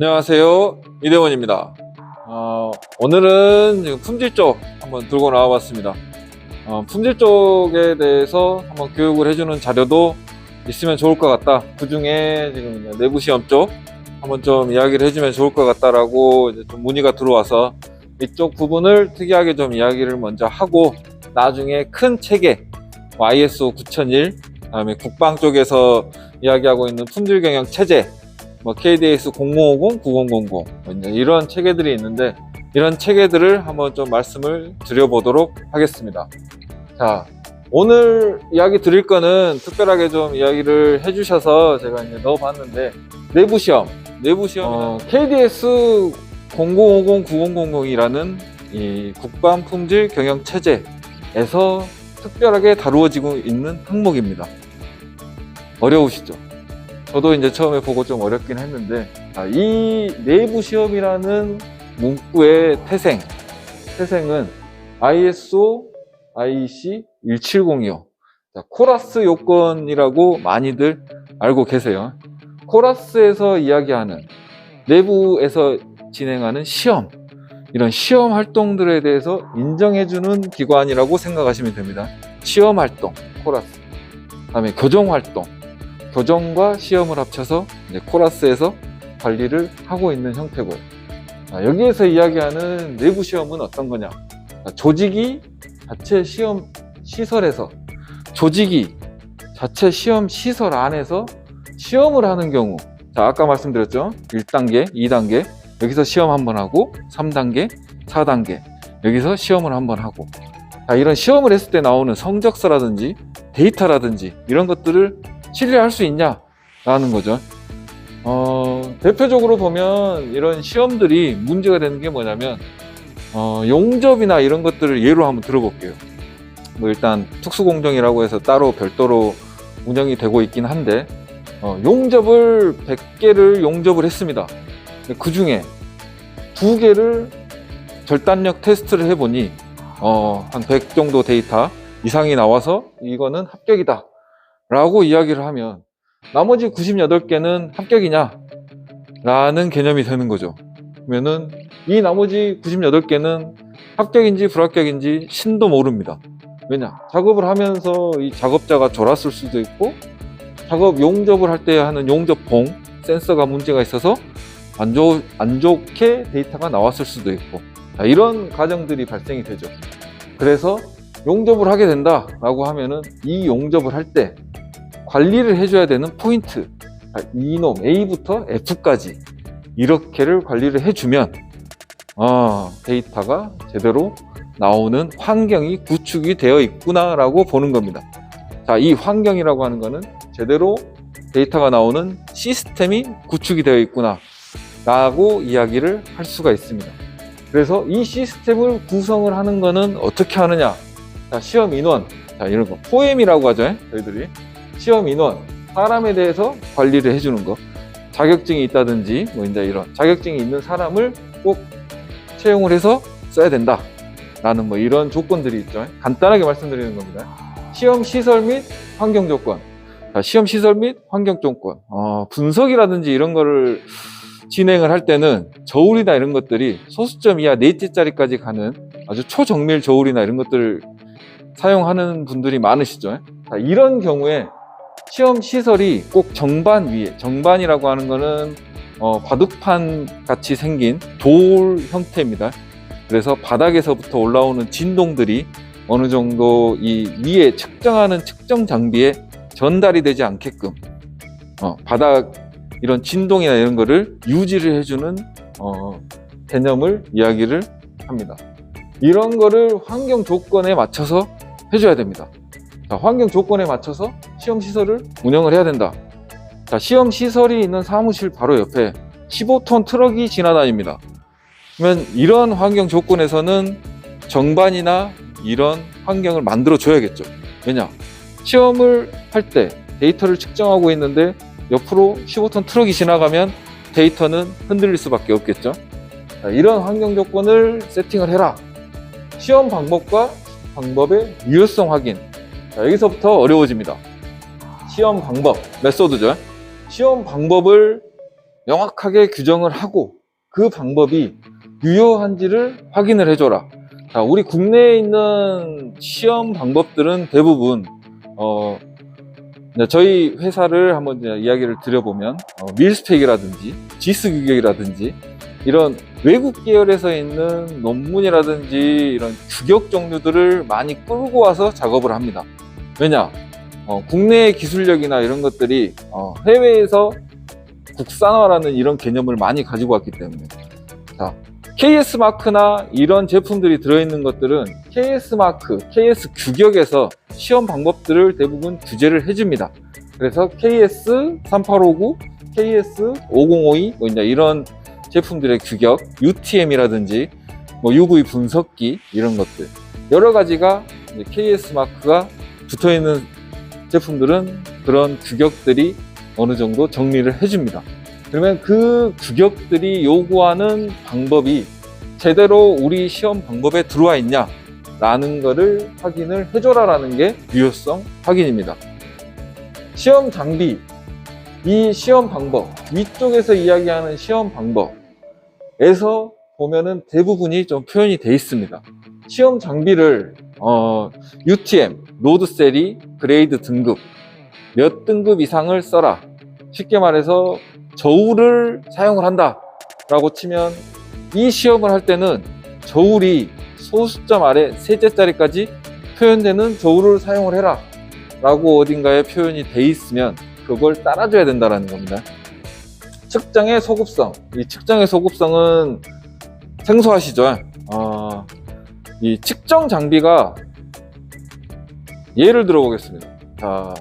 안녕하세요. 이대원입니다. 어, 오늘은 지금 품질 쪽 한번 들고 나와봤습니다. 어, 품질 쪽에 대해서 한번 교육을 해주는 자료도 있으면 좋을 것 같다. 그 중에 지금 내부 시험 쪽 한번 좀 이야기를 해주면 좋을 것 같다라고 문의가 들어와서 이쪽 부분을 특이하게 좀 이야기를 먼저 하고 나중에 큰 체계 ISO 9001 그다음에 국방 쪽에서 이야기하고 있는 품질 경영 체제 뭐 KDS 0050, 9000뭐 이제 이런 체계들이 있는데 이런 체계들을 한번 좀 말씀을 드려보도록 하겠습니다. 자, 오늘 이야기 드릴 거는 특별하게 좀 이야기를 해주셔서 제가 이제 넣어봤는데 내부 시험, 내부 시험 어, KDS 0050, 9000이라는 이 국방 품질 경영 체제 에서 특별하게 다루어지고 있는 항목입니다. 어려우시죠? 저도 이제 처음에 보고 좀 어렵긴 했는데 아, 이 내부 시험이라는 문구의 태생 태생은 ISO IEC 1702호 코라스 요건이라고 많이들 알고 계세요. 코라스에서 이야기하는 내부에서 진행하는 시험 이런 시험 활동들에 대해서 인정해주는 기관이라고 생각하시면 됩니다. 시험 활동 코라스 그다음에 교정 활동 교정과 시험을 합쳐서 코라스에서 관리를 하고 있는 형태고요. 아, 여기에서 이야기하는 내부 시험은 어떤 거냐? 아, 조직이 자체 시험 시설에서 조직이 자체 시험 시설 안에서 시험을 하는 경우 자 아까 말씀드렸죠 1단계 2단계 여기서 시험 한번 하고 3단계 4단계 여기서 시험을 한번 하고 자, 이런 시험을 했을 때 나오는 성적서라든지 데이터라든지 이런 것들을 신뢰할 수 있냐라는 거죠. 어, 대표적으로 보면 이런 시험들이 문제가 되는 게 뭐냐면 어, 용접이나 이런 것들을 예로 한번 들어볼게요. 뭐 일단 특수공정이라고 해서 따로 별도로 운영이 되고 있긴 한데 어, 용접을 100개를 용접을 했습니다. 그 중에 두 개를 절단력 테스트를 해보니 어, 한 100 정도 데이터 이상이 나와서 이거는 합격이다. 라고 이야기를 하면 나머지 98개는 합격이냐? 라는 개념이 되는 거죠. 그러면은 이 나머지 98개는 합격인지 불합격인지 신도 모릅니다. 왜냐? 작업을 하면서 이 작업자가 졸았을 수도 있고 작업 용접을 할 때 하는 용접봉 센서가 문제가 있어서 안, 좋, 안 좋게 데이터가 나왔을 수도 있고 자, 이런 과정들이 발생이 되죠. 그래서 용접을 하게 된다라고 하면은 이 용접을 할 때 관리를 해줘야 되는 포인트 자, 이놈 A부터 F까지 이렇게를 관리를 해주면 어, 데이터가 제대로 나오는 환경이 구축이 되어 있구나라고 보는 겁니다. 자, 이 환경이라고 하는 거는 제대로 데이터가 나오는 시스템이 구축이 되어 있구나 라고 이야기를 할 수가 있습니다. 그래서 이 시스템을 구성을 하는 거는 어떻게 하느냐? 자, 시험 인원. 자, 이런 거. 포엠이라고 하죠. 저희들이. 시험 인원. 사람에 대해서 관리를 해주는 거. 자격증이 있다든지, 뭐, 이제 이런. 자격증이 있는 사람을 꼭 채용을 해서 써야 된다. 라는 뭐 이런 조건들이 있죠. 간단하게 말씀드리는 겁니다. 시험 시설 및 환경 조건. 자, 시험 시설 및 환경 조건. 어, 분석이라든지 이런 거를 진행을 할 때는 저울이나 이런 것들이 소수점 이하 네째짜리까지 가는 아주 초정밀 저울이나 이런 것들을 사용하는 분들이 많으시죠. 자, 이런 경우에 시험 시설이 꼭 정반 위에, 정반이라고 하는 거는 어, 바둑판 같이 생긴 돌 형태입니다. 그래서 바닥에서부터 올라오는 진동들이 어느 정도 이 위에 측정하는 측정 장비에 전달이 되지 않게끔 어, 바닥 이런 진동이나 이런 거를 유지를 해주는 어, 개념을 이야기를 합니다. 이런 거를 환경 조건에 맞춰서 해줘야 됩니다. 자, 환경 조건에 맞춰서 시험 시설을 운영을 해야 된다. 자, 시험 시설이 있는 사무실 바로 옆에 15톤 트럭이 지나다닙니다. 그러면 이런 환경 조건에서는 정반이나 이런 환경을 만들어 줘야겠죠. 왜냐? 시험을 할 때 데이터를 측정하고 있는데 옆으로 15톤 트럭이 지나가면 데이터는 흔들릴 수밖에 없겠죠. 자, 이런 환경 조건을 세팅을 해라. 시험 방법과 방법의 유효성 확인. 자, 여기서부터 어려워집니다. 시험 방법, 메소드죠. 시험 방법을 명확하게 규정을 하고 그 방법이 유효한지를 확인을 해줘라. 자, 우리 국내에 있는 시험 방법들은 대부분 어, 저희 회사를 한번 이야기를 드려보면 어, 밀스펙이라든지 지스 규격이라든지 이런 외국 계열에서 있는 논문이라든지 이런 규격 종류들을 많이 끌고 와서 작업을 합니다. 왜냐? 어, 국내의 기술력이나 이런 것들이 어, 해외에서 국산화라는 이런 개념을 많이 가지고 왔기 때문에 자, KS 마크나 이런 제품들이 들어있는 것들은 KS 마크, KS 규격에서 시험 방법들을 대부분 규제를 해줍니다. 그래서 KS 3859, KS 5052, 뭐 이런 제품들의 규격, UTM이라든지 뭐 UV 분석기 이런 것들 여러 가지가 KS 마크가 붙어 있는 제품들은 그런 규격들이 어느 정도 정리를 해줍니다. 그러면 그 규격들이 요구하는 방법이 제대로 우리 시험 방법에 들어와 있냐 라는 거를 확인을 해줘라 라는 게 유효성 확인입니다. 시험 장비, 이 시험 방법, 위쪽에서 이야기하는 시험 방법에서 보면은 대부분이 좀 표현이 돼 있습니다. 시험 장비를 어, UTM, 로드 셀이 그레이드 등급 몇 등급 이상을 써라. 쉽게 말해서 저울을 사용을 한다 라고 치면 이 시험을 할 때는 저울이 소수점 아래 세제짜리까지 표현되는 저울을 사용을 해라 라고 어딘가에 표현이 돼 있으면 그걸 따라줘야 된다는 겁니다. 측정의 소급성. 이 측정의 소급성은 생소하시죠? 어, 이 측정 장비가 예를 들어 보겠습니다. 자,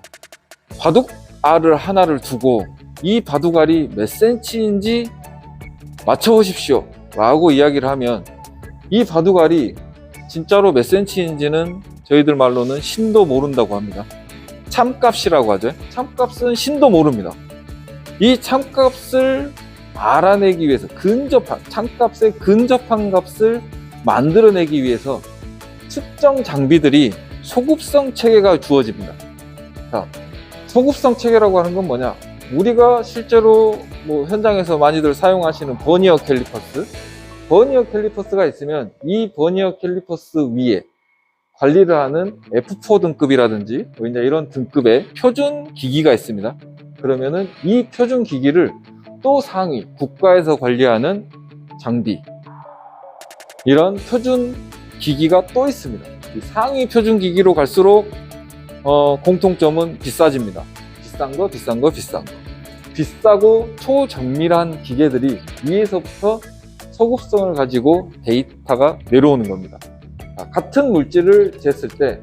바둑 알을 하나를 두고 이 바둑알이 몇 센치인지 맞춰보십시오 라고 이야기를 하면 이 바둑알이 진짜로 몇 센치인지는 저희들 말로는 신도 모른다고 합니다. 참값이라고 하죠. 참값은 신도 모릅니다. 이 참값을 알아내기 위해서 근접한 참값에 근접한 값을 만들어내기 위해서 측정 장비들이 소급성 체계가 주어집니다. 자, 소급성 체계라고 하는 건 뭐냐 우리가 실제로 뭐 현장에서 많이들 사용하시는 버니어 캘리퍼스 버니어 캘리퍼스가 있으면 이 버니어 캘리퍼스 위에 관리를 하는 F4 등급이라든지 뭐 이제 이런 등급의 표준 기기가 있습니다. 그러면은 이 표준 기기를 또 상위 국가에서 관리하는 장비 이런 표준 기기가 또 있습니다. 이 상위 표준 기기로 갈수록 어, 공통점은 비싸집니다. 비싼 거, 비싼 거, 비싼 거. 비싸고 초정밀한 기계들이 위에서부터 소급성을 가지고 데이터가 내려오는 겁니다. 자, 같은 물질을 쟀을 때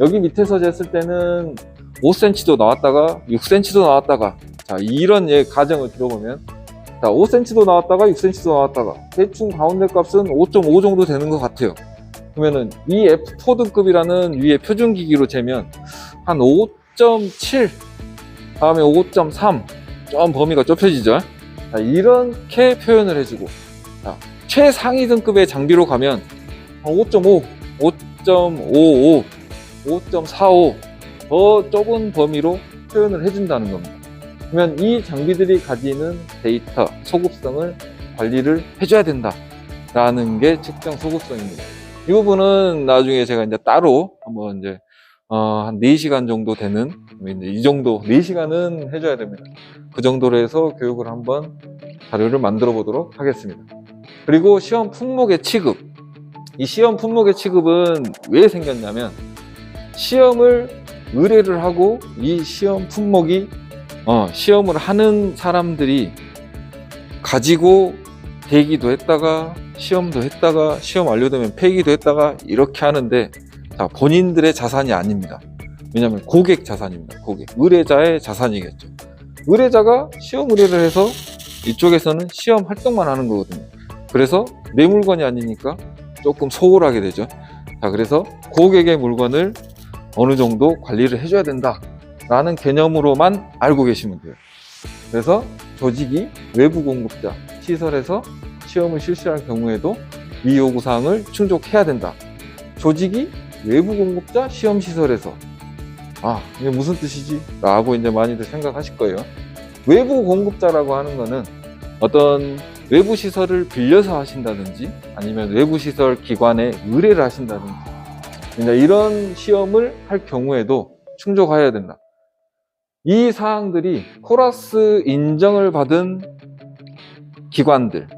여기 밑에서 쟀을 때는 5cm도 나왔다가 6cm도 나왔다가 자 이런 예 가정을 들어보면 자 5cm도 나왔다가 6cm도 나왔다가 대충 가운데 값은 5.5 정도 되는 것 같아요. 그러면은 이 F4 등급이라는 위에 표준 기기로 재면 한 5.7 다음에 5.3 좀 범위가 좁혀지죠. 자, 이렇게 표현을 해주고 자, 최상위 등급의 장비로 가면 5.5, 5.55, 5.45 더 좁은 범위로 표현을 해준다는 겁니다. 그러면 이 장비들이 가지는 데이터, 소급성을 관리를 해줘야 된다라는 게 측정 소급성입니다. 이 부분은 나중에 제가 이제 따로 한번 이제 어, 한 4시간 정도 되는 이 정도 4시간은 해줘야 됩니다. 그 정도로 해서 교육을 한번 자료를 만들어 보도록 하겠습니다. 그리고 시험 품목의 취급. 이 시험 품목의 취급은 왜 생겼냐면 시험을 의뢰를 하고 이 시험 품목이 어, 시험을 하는 사람들이 가지고 대기도 했다가 시험도 했다가 시험 완료되면 폐기도 했다가 이렇게 하는데 자, 본인들의 자산이 아닙니다. 왜냐하면 고객 자산입니다. 고객 의뢰자의 자산이겠죠. 의뢰자가 시험 의뢰를 해서 이쪽에서는 시험 활동만 하는 거거든요. 그래서 내 물건이 아니니까 조금 소홀하게 되죠. 자, 그래서 고객의 물건을 어느 정도 관리를 해줘야 된다라는 개념으로만 알고 계시면 돼요. 그래서 조직이 외부 공급자 시설에서 시험을 실시할 경우에도 이 요구사항을 충족해야 된다. 조직이 외부 공급자 시험 시설에서 아 이게 무슨 뜻이지? 라고 이제 많이들 생각하실 거예요. 외부 공급자라고 하는 거는 어떤 외부 시설을 빌려서 하신다든지 아니면 외부 시설 기관에 의뢰를 하신다든지 이제 이런 시험을 할 경우에도 충족해야 된다. 이 사항들이 코라스 인정을 받은 기관들,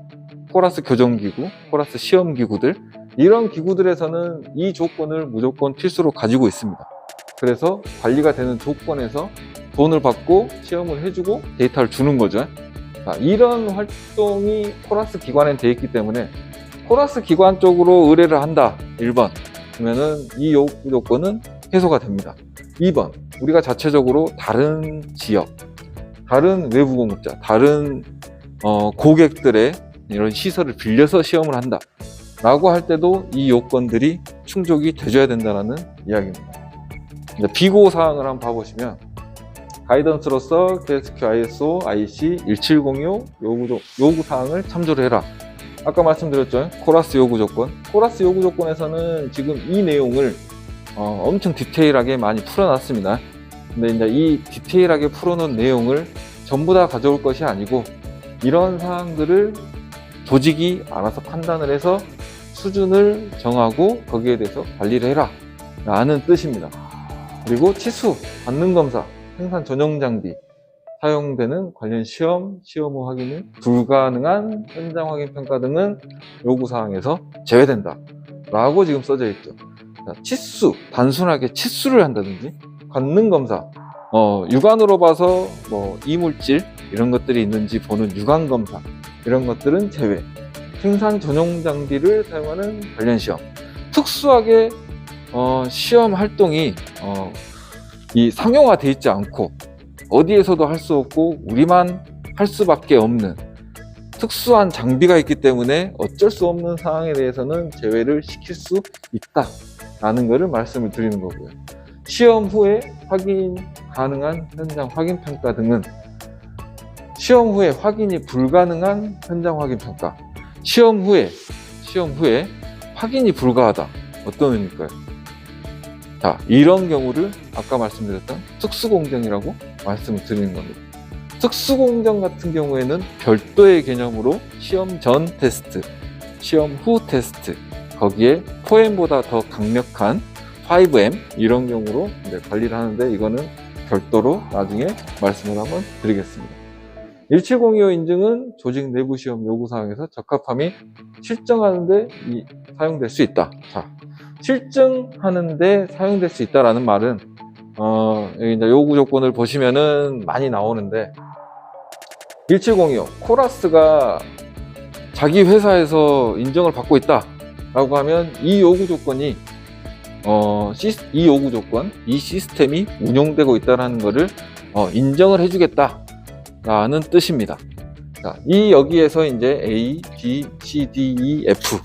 코라스 교정기구, 코라스 시험기구들 이런 기구들에서는 이 조건을 무조건 필수로 가지고 있습니다. 그래서 관리가 되는 조건에서 돈을 받고 시험을 해주고 데이터를 주는 거죠. 자, 이런 활동이 코라스 기관에 돼 있기 때문에 코라스 기관 쪽으로 의뢰를 한다. 1번. 그러면은 이 요- 요건은 해소가 됩니다. 2번. 우리가 자체적으로 다른 지역, 다른 외부 공급자, 다른 어, 고객들의 이런 시설을 빌려서 시험을 한다. 라고 할 때도 이 요건들이 충족이 돼줘야 된다는 이야기입니다. 비고 사항을 한번 봐보시면 가이던스로서 KSQ ISO IC 1706 요구, 요구 사항을 참조를 해라. 아까 말씀드렸죠. 코라스 요구 조건. 코라스 요구 조건에서는 지금 이 내용을 어, 엄청 디테일하게 많이 풀어놨습니다. 근데 이제 이 디테일하게 풀어놓은 내용을 전부 다 가져올 것이 아니고 이런 사항들을 조직이 알아서 판단을 해서 수준을 정하고 거기에 대해서 관리를 해라 라는 뜻입니다. 그리고 치수, 받는 검사, 생산 전용 장비, 사용되는 관련 시험, 시험 후 확인이 불가능한 현장 확인 평가 등은 요구사항에서 제외된다. 라고 지금 써져 있죠. 자, 치수, 단순하게 치수를 한다든지, 관능 검사, 어, 육안으로 봐서 뭐 이물질, 이런 것들이 있는지 보는 육안 검사, 이런 것들은 제외. 생산 전용 장비를 사용하는 관련 시험. 특수하게 어, 시험 활동이 어, 이 상용화돼 있지 않고 어디에서도 할 수 없고 우리만 할 수밖에 없는 특수한 장비가 있기 때문에 어쩔 수 없는 상황에 대해서는 제외를 시킬 수 있다라는 것을 말씀을 드리는 거고요. 시험 후에 확인 가능한 현장 확인 평가 등은 시험 후에 확인이 불가능한 현장 확인 평가. 시험 후에 시험 후에 확인이 불가하다. 어떤 의미일까요? 자, 이런 경우를 아까 말씀드렸던 특수공정이라고 말씀을 드리는 겁니다. 특수공정 같은 경우에는 별도의 개념으로 시험 전 테스트, 시험 후 테스트, 거기에 4M보다 더 강력한 5M 이런 경우로 관리를 하는데 이거는 별도로 나중에 말씀을 한번 드리겠습니다. 1702호 인증은 조직 내부 시험 요구 사항에서 적합함이 실정하는데 이- 사용될 수 있다. 자, 실증하는데 사용될 수 있다라는 말은 어, 이제 요구 조건을 보시면은 많이 나오는데 1702호 코라스가 자기 회사에서 인정을 받고 있다라고 하면 이 요구 조건이 어, 이 요구 조건, 이 시스템이 운영되고 있다는 것을 어, 인정을 해주겠다 라는 뜻입니다. 자, 이 여기에서 이제 A, B, C, D, E, F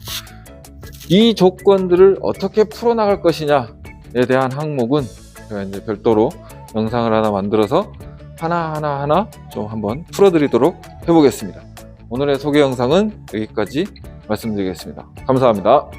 이 조건들을 어떻게 풀어나갈 것이냐에 대한 항목은 제가 이제 별도로 영상을 하나 만들어서 하나하나 하나 좀 한번 풀어드리도록 해보겠습니다. 오늘의 소개 영상은 여기까지 말씀드리겠습니다. 감사합니다.